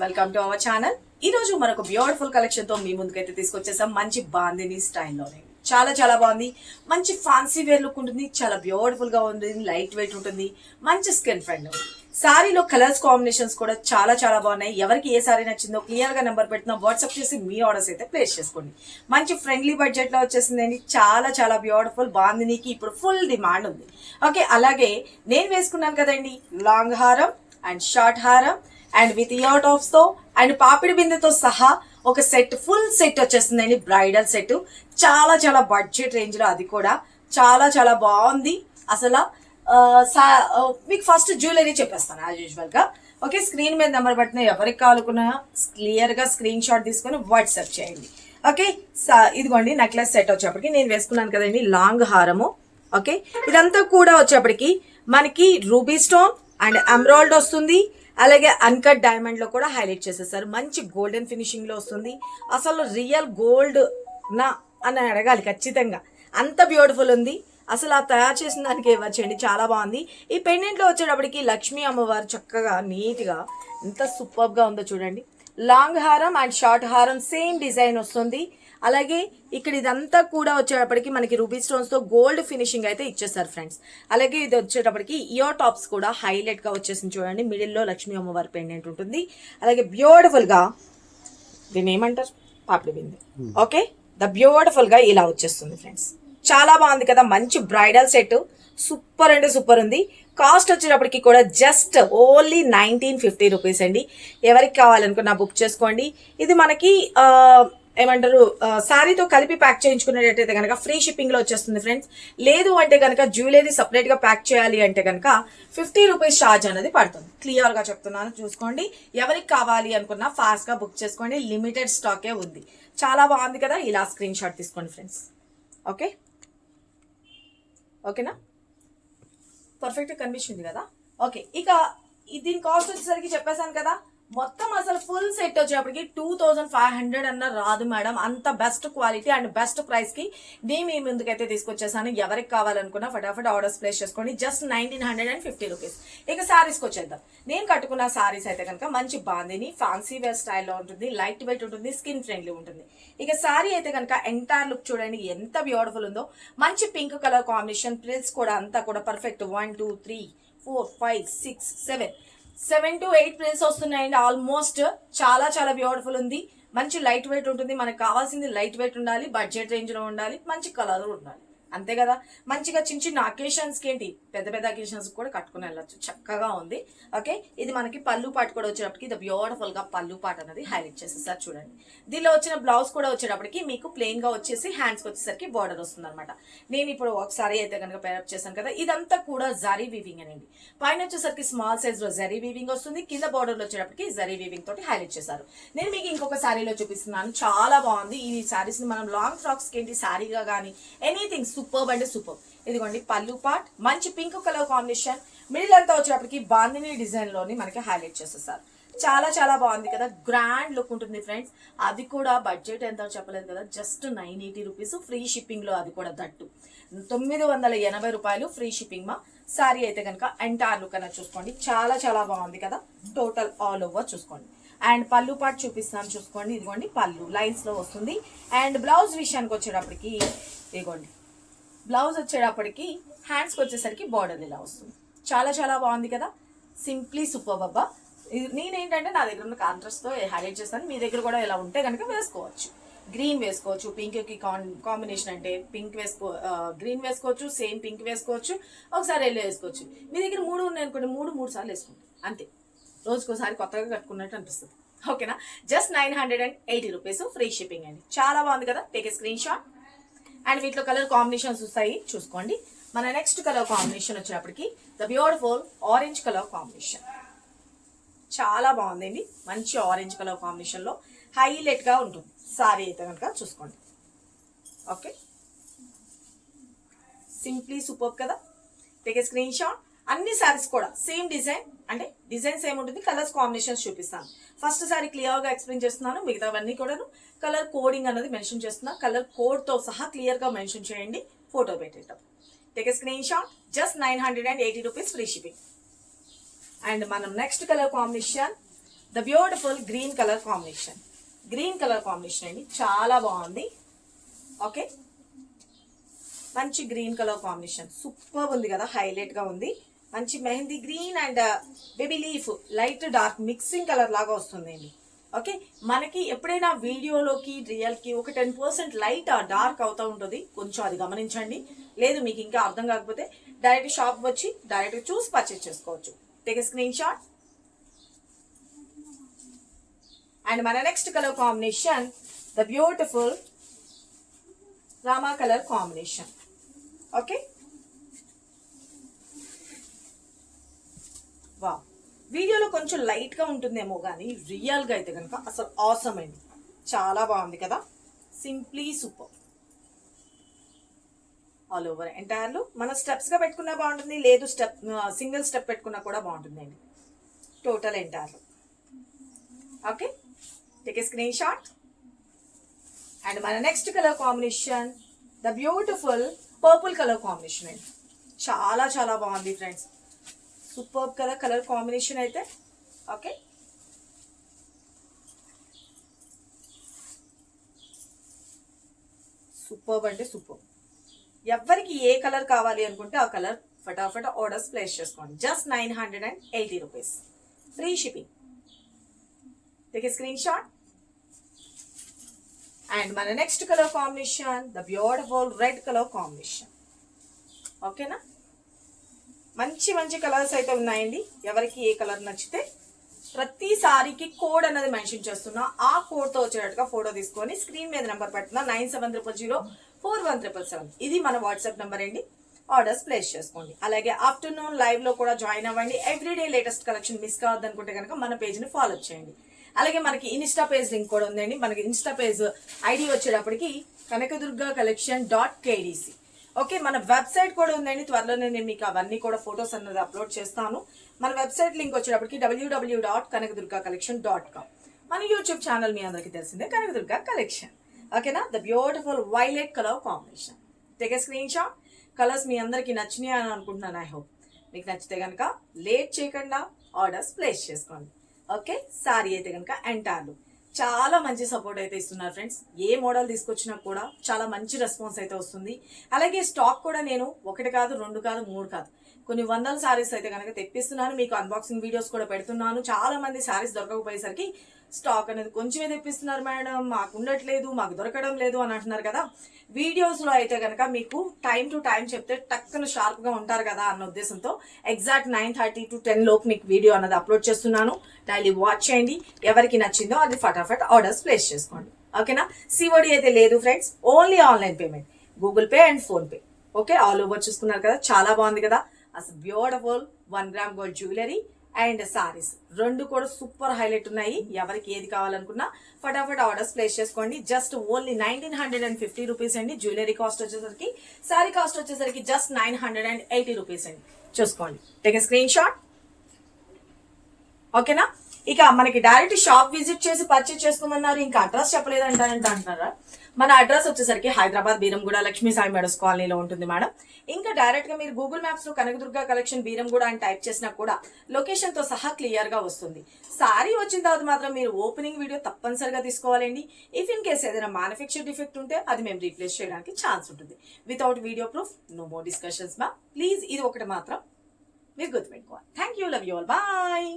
Welcome to our channel ఈ రోజు మనకు బ్యూటిఫుల్ కలెక్షన్తో మీ ముందుకైతే తీసుకొచ్చేసాం. మంచి బాందిని స్టైల్లోనే. చాలా చాలా బాగుంది. మంచి ఫ్యాన్సీ వేర్ లుక్ ఉంటుంది. చాలా బ్యూటిఫుల్గా ఉంటుంది లైట్ వెయిట్ ఉంటుంది. మంచి స్కిన్ ఫ్రెండ్ సారీలో కలర్స్ కాంబినేషన్స్ కూడా చాలా చాలా బాగున్నాయి. ఎవరికి ఏ సారీ నచ్చిందో క్లియర్గా నెంబర్ పెట్టినా వాట్సాప్ చేసి మీ ఆర్డర్స్ అయితే ప్లేస్ చేసుకోండి. మంచి ఫ్రెండ్లీ బడ్జెట్లో వచ్చేసిందండి. చాలా చాలా బ్యూటిఫుల్ బాందినికి ఇప్పుడు ఫుల్ డిమాండ్ ఉంది. ఓకే అలాగే నేను వేసుకున్నాను కదండి. లాంగ్ హారం అండ్ షార్ట్ హారం అండ్ విత్ ఇయర్ టాప్స్తో అండ్ పాపిడి బిందెతో సహా ఒక సెట్ ఫుల్ సెట్ వచ్చేస్తుందండి బ్రైడల్ సెట్ చాలా చాలా బడ్జెట్ రేంజ్లో అది కూడా. చాలా చాలా బాగుంది. అసలు సా- మీకు ఫస్ట్ జ్యువెలరీ చెప్పేస్తాను యాజ్ యూజువల్గా. ఓకే స్క్రీన్ మీద నెంబర్ పట్టిన ఎవరికి కావాలనుకున్నా క్లియర్గా స్క్రీన్ షాట్ తీసుకొని వాట్సాప్ చేయండి. ఓకే ఇదిగోండి నెక్లెస్ సెట్ వచ్చేప్పటికి నేను వేసుకున్నాను కదండి లాంగ్ హారము. ఓకే ఇదంతా కూడా వచ్చేప్పటికి మనకి రూబీ స్టోన్ అండ్ ఎమరాల్డ్ వస్తుంది. అలాగే అన్కట్ డైమండ్లో కూడా హైలైట్ చేసేసారు. మంచి గోల్డెన్ ఫినిషింగ్లో వస్తుంది. అసలు రియల్ గోల్డ్ నా అని అడగాలి ఖచ్చితంగా. అంత బ్యూటిఫుల్ ఉంది. అసలు ఆ తయారు చేసిన దానికి ఇవ్వచ్చండి చాలా బాగుంది. ఈ పెండెంట్లో వచ్చేటప్పటికి లక్ష్మీ అమ్మవారు చక్కగా నీట్గా ఎంత సూపర్గా ఉందో చూడండి. లాంగ్ హారం అండ్ షార్ట్ హారం సేమ్ డిజైన్ వస్తుంది. అలాగే ఇక్కడ ఇదంతా కూడా వచ్చేటప్పటికి మనకి రూబీ స్టోన్స్తో గోల్డ్ ఫినిషింగ్ అయితే ఇచ్చేసారు ఫ్రెండ్స్. అలాగే ఇది వచ్చేటప్పటికి ఇయర్ టాప్స్ కూడా హైలైట్గా వచ్చేసింది చూడండి. మిడిల్లో లక్ష్మీ అమ్మవారి పెండెంట్ ఉంటుంది. అలాగే బ్యూటిఫుల్గా దీన్ని ఏమంటారు? పాపిడి బింది. ఓకే? ద బ్యూటిఫుల్గా ఇలా వచ్చేస్తుంది ఫ్రెండ్స్. చాలా బాగుంది కదా? మంచి బ్రైడల్ సెట్. సూపర్ అంటే సూపర్ ఉంది. కాస్ట్ వచ్చేటప్పటికి కూడా just only nineteen fifty rupees అండి. ఎవరికి కావాలనుకున్నా బుక్ చేసుకోండి. ఇది మనకి ఏమంటారు శారీతో కలిపి ప్యాక్ చేయించుకునేటట్టయితే కనుక ఫ్రీ షిప్పింగ్లో వచ్చేస్తుంది ఫ్రెండ్స్. లేదు అంటే కనుక జ్యువెలరీ సపరేట్గా ప్యాక్ చేయాలి అంటే కనుక ఫిఫ్టీ రూపీస్ ఛార్జ్ అనేది పడుతుంది. క్లియర్గా చెప్తున్నాను చూసుకోండి. ఎవరికి కావాలి అనుకున్నా ఫాస్ట్గా బుక్ చేసుకోండి. లిమిటెడ్ స్టాకే ఉంది. చాలా బాగుంది కదా? ఇలా స్క్రీన్ షాట్ తీసుకోండి ఫ్రెండ్స్. ఓకే? ఓకేనా? పర్ఫెక్ట్ కనిపించింది కదా? ఓకే ఇక దీని కాస్ట్ వచ్చేసరికి చెప్పేశాను కదా. మొత్తం అసలు ఫుల్ సెట్ వచ్చేటప్పటికి టూ థౌజండ్ ఫైవ్ హండ్రెడ్ అన్న రాదు మేడం. అంత బెస్ట్ క్వాలిటీ అండ్ బెస్ట్ ప్రైస్కి నేను మీ ముందుకైతే తీసుకొచ్చేసాను. ఎవరికి కావాలనుకున్నా ఫటాఫట్ ఆర్డర్స్ ప్లేస్ చేసుకోండి. Just nineteen hundred and fifty rupees ఇక సారీస్కి వచ్చేద్దాం. నేను కట్టుకున్న సారీస్ అయితే కనుక మంచి బాందిని ఫ్యాన్సీ వేర్ స్టైల్లో ఉంటుంది లైట్ వెయిట్ ఉంటుంది స్కిన్ ఫ్రెండ్లీ ఉంటుంది. ఇక సారీ అయితే కనుక ఎంటైర్ లుక్ చూడండి ఎంత బ్యూటిఫుల్ ఉందో. మంచి పింక్ కలర్ కాంబినేషన్ ప్రిల్స్ కూడా అంతా కూడా perfect one two three four five six seven seven to eight frills వస్తున్నాయండి. ఆల్మోస్ట్ చాలా చాలా బ్యూటిఫుల్ ఉంది. మంచి లైట్ వెయిట్ ఉంటుంది. మనకు కావాల్సింది లైట్ వెయిట్ ఉండాలి. బడ్జెట్ రేంజ్లో ఉండాలి. మంచి కలర్ ఉండాలి. అంతే కదా? మంచిగా చిన్న చిన్న అకేషన్స్ ఏంటి? పెద్ద పెద్ద అకేషన్స్ కూడా కట్టుకుని వెళ్ళొచ్చు. చక్కగా ఉంది. ఓకే ఇది మనకి పళ్ళు పాటు కూడా వచ్చేటప్పటికి ఇది బ్యూటిఫుల్గా పళ్ళు పాట అనేది హైలైట్ చేసేసారు చూడండి. దీనిలో వచ్చిన బ్లౌజ్ కూడా వచ్చేటప్పటికి మీకు ప్లెయిన్గా వచ్చేసి హ్యాండ్స్ వచ్చేసరికి బార్డర్ వస్తుంది అనమాట నేను ఇప్పుడు ఒకసారి అయితే కనుక పేరప్ చేశాను కదా ఇదంతా కూడా జరీ వీవింగ్ అనేది పైన వచ్చేసరికి స్మాల్ సైజ్లో జరీ వీవింగ్ వస్తుంది. కింద బార్డర్లో వచ్చేటప్పటికి జరీ వీవింగ్ తోటి హైలైట్ చేశారు. నేను మీకు ఇంకొక శారీలో చూపిస్తున్నాను. చాలా బాగుంది. ఈ శారీస్ని మనం లాంగ్ ఫ్రాక్స్కి ఏంటి? శారీగా కానీ ఎనీథింగ్ సూపర్ అంటే సూపర్. ఇదిగోండి పళ్ళు పాట్ మంచి పింక్ కలర్ కాంబినేషన్. మిడిల్ అంతా వచ్చేటప్పటికి బాందిని డిజైన్లోని మనకి హైలైట్ చేసేస్తారు చాలా చాలా బాగుంది కదా. గ్రాండ్ లుక్ ఉంటుంది ఫ్రెండ్స్ అది కూడా బడ్జెట్ ఎంత చెప్పలేదు కదా. Just nine eighty rupees free షిప్పింగ్లో అది కూడా దట్టు. తొమ్మిది వందల ఎనభై రూపాయలు ఫ్రీ షిప్పింగ్ మా. సారీ అయితే కనుక ఎంటైర్ లుక్ అనేది చూసుకోండి. చాలా చాలా బాగుంది కదా. టోటల్ ఆల్ ఓవర్ చూసుకోండి. అండ్ పళ్ళు పాటు చూపిస్తాను చూసుకోండి. ఇదిగోండి పళ్ళు లైన్స్లో వస్తుంది. అండ్ బ్లౌజ్ విషయానికి వచ్చేటప్పటికి ఇదిగోండి. బ్లౌజ్ వచ్చేటప్పటికి హ్యాండ్స్కి వచ్చేసరికి బార్డర్ ఇలా వస్తుంది. చాలా చాలా బాగుంది కదా? సింప్లీ సూపర్ బాబా నేనేంటంటే నా దగ్గర ఉన్న కాంట్రాస్ట్తో హైలైట్ చేస్తాను. మీ దగ్గర కూడా ఇలా ఉంటే కనుక వేసుకోవచ్చు. గ్రీన్ వేసుకోవచ్చు పింక్కి కాంబినేషన్ అంటే పింక్ వేసుకో గ్రీన్ వేసుకోవచ్చు సేమ్ పింక్ వేసుకోవచ్చు ఒకసారి ఎల్లో వేసుకోవచ్చు. మీ దగ్గర మూడు ఉన్నాయి అనుకోండి మూడు మూడు సార్లు వేసుకోండి అంతే. రోజుకోసారి కొత్తగా కట్టుకున్నట్టు అనిపిస్తుంది. ఓకేనా? Just nine hundred and eighty rupees free shipping అండి. చాలా బాగుంది కదా? Take a screen shot and వీటిలో కలర్ కాంబినేషన్స్ వస్తాయి. చూసుకోండి. మన నెక్స్ట్ కలర్ కాంబినేషన్ వచ్చినప్పటికి the beautiful orange colour combination చాలా బాగుందండి. మంచి ఆరెంజ్ కలర్ కాంబినేషన్లో హైలైట్గా ఉంటుంది. సారీ అయితే కనుక చూసుకోండి. ఓకే సింప్లీ సూపర్ కదా? టేక్ ఏ స్క్రీన్ షాట్ అన్ని సారీస్ కూడా సేమ్ డిజైన్ అంటే డిజైన్ సేమ్ ఉంటుంది కలర్స్ కాంబినేషన్స్ చూపిస్తాను ఫస్ట్ సారీ క్లియర్గా ఎక్స్ప్లెయిన్ చేస్తున్నాను మిగతావన్నీ కూడాను కలర్ కోడింగ్ అనేది మెన్షన్ చేస్తున్నాను కలర్ కోడ్తో సహా క్లియర్గా మెన్షన్ చేయండి ఫోటో పెట్టేటప్పుడు take a screen shot just nine hundred and eighty rupees free shipping and మనం next colour combination the beautiful green colour combination green colour combination అండి చాలా బాగుంది. ఓకే మంచి గ్రీన్ కలర్ కాంబినేషన్ సూపర్ ఉంది కదా హైలైట్గా ఉంది. మంచి mehndi green and uh, baby leaf light dark mixing colour లాగా వస్తుందండి. ఓకే? మనకి ఎప్పుడైనా వీడియోలోకి రియల్కి ఒక ten percent light uh, dark అవుతూ ఉంటుంది. కొంచెం అది గమనించండి. లేదు మీకు ఇంకా అర్థం కాకపోతే డైరెక్ట్ షాప్ వచ్చి డైరెక్ట్ చూసి పర్చేస్ చేసుకోవచ్చు. టేక్ స్క్రీన్ షాట్ అండ్ మన next colour combination the beautiful Rama colour combination okay వా వీడియోలో కొంచెం లైట్గా ఉంటుందేమో కానీ రియల్గా అయితే కనుక అసలు ఆసమ్ అయింది చాలా బాగుంది కదా? సింప్లీ సూపర్ ఆల్ ఓవర్ ఎంటైర్లు మన స్టెప్స్గా పెట్టుకున్నా బాగుంటుంది లేదు స్టెప్ సింగిల్ స్టెప్ పెట్టుకున్నా కూడా బాగుంటుందండి. Total ఎంటైర్లు okay take a screen shot and మన next colour combination the beautiful purple colour combination అండి. చాలా చాలా బాగుంది friends super colour colour combination అయితే. ఓకే సూపర్ అంటే సూపర్ ఎవరికి ఏ కలర్ కావాలి అనుకుంటే ఆ కలర్ ఫటాఫట్ ఆర్డర్స్ ప్లేస్ చేసుకోండి. Just nine hundred and eighty rupees free shipping take a screen shot and మన next colour combination the beautiful red colour combination ఓకేనా మంచి మంచి కలర్స్ అయితే ఉన్నాయండి. ఎవరికి ఏ కలర్ నచ్చితే ప్రతి సారీకి కోడ్ అనేది మెన్షన్ చేస్తున్నా. ఆ కోడ్తో వచ్చేటట్టుగా ఫోటో తీసుకొని స్క్రీన్ మీద నెంబర్ పెడుతున్నా. Nine seven triple zero four one triple seven. ఇది మన వాట్సాప్ నెంబర్ అండి. ఆర్డర్స్ ప్లేస్ చేసుకోండి. అలాగే ఆఫ్టర్నూన్ లైవ్లో కూడా జాయిన్ అవ్వండి. ఎవ్రీడే లేటెస్ట్ కలెక్షన్ మిస్ కావద్దు అనుకుంటే కనుక మన పేజ్ని ఫాలో చేయండి. అలాగే మనకి ఇన్స్టా పేజ్ లింక్ కూడా ఉందండి. మనకి ఇన్స్టా పేజ్ ఐడి వచ్చేటప్పటికి Kanakadurga collection dot KDC okay మన వెబ్సైట్ కూడా ఉందండి. త్వరలోనే నేను మీకు అవన్నీ కూడా ఫొటోస్ అన్నది అప్లోడ్ చేస్తాను. మన వెబ్సైట్ లింక్ వచ్చేటప్పటికి W W dot Kanakadurga collection dot com మన యూట్యూబ్ ఛానల్ మీ అందరికీ తెలిసిందే కనకదుర్గ కలెక్షన్ ఓకేనా? The beautiful violet colour combination take screen shot colours మీ అందరికీ నచ్చినాయి అని అనుకుంటున్నాను ఐ హోప్ మీకు నచ్చితే కనుక లేట్ చేయకుండా ఆర్డర్స్ ప్లేస్ చేసుకోండి. ఓకే? సారీ అయితే కనుక ఎంటార్లు చాలా మంచి సపోర్ట్ అయితే ఇస్తున్నారు ఫ్రెండ్స్ ఏ మోడల్ తీసుకొచ్చినా కూడా చాలా మంచి రెస్పాన్స్ అయితే వస్తుంది. అలాగే స్టాక్ కూడా నేను ఒకటి కాదు రెండు కాదు మూడు కాదు. కొన్ని వందల సారీస్ అయితే కనుక తెప్పిస్తున్నాను. మీకు అన్బాక్సింగ్ వీడియోస్ కూడా పెడుతున్నాను. చాలా మంది శారీస్ దొరకకపోయేసరికి స్టాక్ అనేది కొంచెమే తెప్పిస్తున్నారు మేడం. మాకు ఉండట్లేదు మాకు దొరకడం లేదు అని అంటున్నారు కదా. వీడియోస్లో అయితే కనుక మీకు టైం టు టైం చెప్తే టక్కున షార్ప్గా ఉంటారు కదా అన్న ఉద్దేశంతో exact nine thirty to ten లోపు మీకు వీడియో అన్నది అప్లోడ్ చేస్తున్నాను. డైలీ వాచ్ చేయండి. ఎవరికి నచ్చిందో అది ఫటాఫట్ ఆర్డర్స్ ప్లేస్ చేసుకోండి. ఓకేనా సిఓడి అయితే లేదు friends only online payment Google Pay and PhonePe okay all over చూసుకున్నారు కదా? చాలా బాగుంది కదా? అసలు beautiful one gram gold jewellery and saris. రెండు కూడా సూపర్ హైలైట్ ఉన్నాయి. ఎవరికి ఏది కావాలనుకున్నా ఫటాఫట్ ఆర్డర్స్ ప్లేస్ చేసుకోండి. Just only nineteen hundred and fifty rupees అండి. జ్యువెలరీ కాస్ట్ వచ్చేసరికి సారీ కాస్ట్ వచ్చేసరికి just nine hundred and eighty rupees అండి. చూసుకోండి. టేక్ స్క్రీన్ షాట్ ఓకేనా ఇక మనకి డైరెక్ట్ షాప్ విజిట్ చేసి పర్చేస్ చేసుకోమన్నారు. ఇంకా అడ్రస్ చెప్పలేదంటారంట అంటున్నారా? మన అడ్రస్ వచ్చేసరికి హైదరాబాద్ బీరంగూడ లక్ష్మీ సాయి మెడస్ కాలనీలో ఉంటుంది మేడం. ఇంకా డైరెక్ట్గా మీరు గూగుల్ మ్యాప్స్లో కనకదుర్గ కలెక్షన్ బీరంగూడ అని టైప్ చేసినా కూడా లొకేషన్తో సహా క్లియర్గా వస్తుంది. సారీ వచ్చిన తర్వాత మాత్రం మీరు ఓపెనింగ్ వీడియో తప్పనిసరిగా తీసుకోవాలండి. ఇఫ్ ఇన్ కేస్ ఏదైనా మ్యానుఫ్యాక్చర్ డిఫెక్ట్ ఉంటే అది మేము రీప్లేస్ చేయడానికి ఛాన్స్ ఉంటుంది. Without video proof no more discussions మా ప్లీజ్ ఇది ఒకటి మాత్రం మీరు గుర్తుపెట్టుకోవాలి. Thank you love you all bye